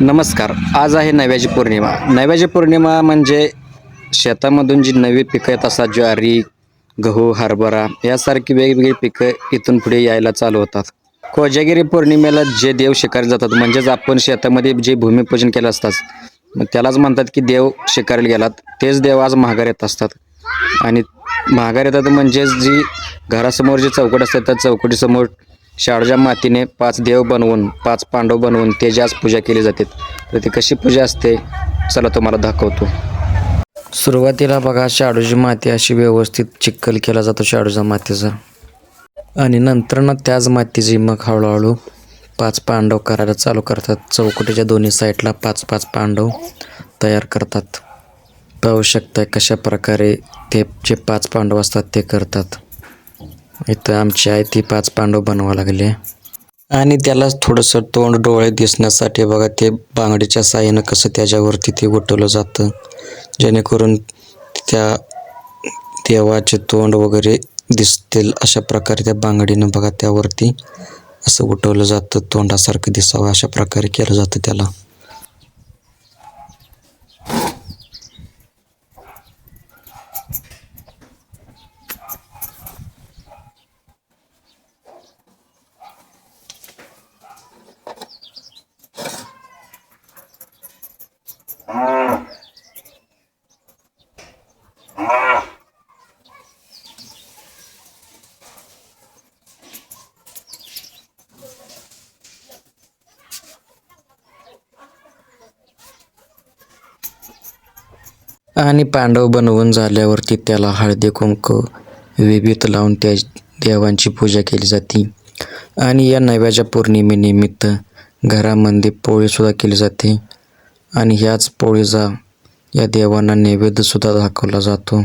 नमस्कार आज आहे नव्याची पौर्णिमा. नव्याची पौर्णिमा म्हणजे शेतामधून जी नवी पिकं येत असतात ज्वारी गहू हरभरा यासारखी वेगवेगळी पिकं इथून पुढे यायला चालू होतात. कोजागिरी पौर्णिमेला जे देव शिकायला जातात म्हणजेच आपण शेतामध्ये जे भूमिपूजन केलं असतात मग त्यालाच म्हणतात की देव शिकायला गेलात तेच देव आज महागार येत असतात. आणि महागार येतात म्हणजेच जी घरासमोर जे चौकट असतात त्या चौकटीसमोर शाडूच्या मातीने पाच देव बनवून पाच पांडव बनवून त्याची पूजा केली जाते तर ती कशी पूजा असते? चला तुम्हाला दाखवतो. सुरुवातीला बघा शाडूची माती अशी व्यवस्थित चिक्कल केला जातो शाडूच्या मातीचा. आणि नंतर ना त्याच मातीची मग हळूहळू पाच पांडव करायला चालू करतात. चौकटीच्या दोन्ही साईडला पाच पाच पांडव तयार करतात. पाहू शकता कशा प्रकारे ते जे पाच पांडव असतात ते करतात. इथं आमची आई ती पाच पांडव बनवा लागले. आणि त्याला थोडंसं तोंड डोळे दिसण्यासाठी बघा ते बांगडीच्या साह्यानं कसं त्याच्यावरती ते उठवलं जातं. जेणेकरून त्या देवाचे तोंड वगैरे दिसतील अशा प्रकारे त्या बांगडीनं बघा त्यावरती असं उठवलं जातं तोंडासारखं दिसावं अशा प्रकारे केलं जातं त्याला. आणि पांडव बनवून झाल्यावरती त्याला हळदी कुंकू विभीत लावून त्या देवांची पूजा केली जाते. आणि या नव्याच्या पौर्णिमेनिमित्त घरामध्ये पोळीसुद्धा केली जाते. आणि ह्याच पोळीचा या देवांना नैवेद्यसुद्धा दाखवला जातो.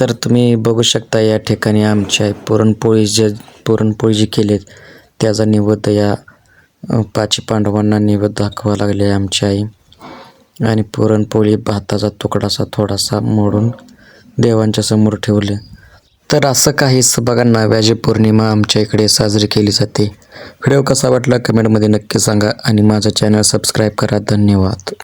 तर तुम्ही बघू शकता या ठिकाणी आमच्या पुरणपोळी जे पुरणपोळी जी केलीत त्याचा निवेद्य या पाची पांडवांना निवद दाखवा लागले आहे आमची आई. आणि पुरणपोळी भाताचा तुकडासा थोडासा मोडून देवांच्या समोर ठेवले. तर असं काहीच बघा नव्याची पौर्णिमा आमच्या इकडे साजरी केली जाते. व्हिडिओ कसा वाटला कमेंटमध्ये नक्की सांगा आणि माझं चॅनल सबस्क्राईब करा. धन्यवाद.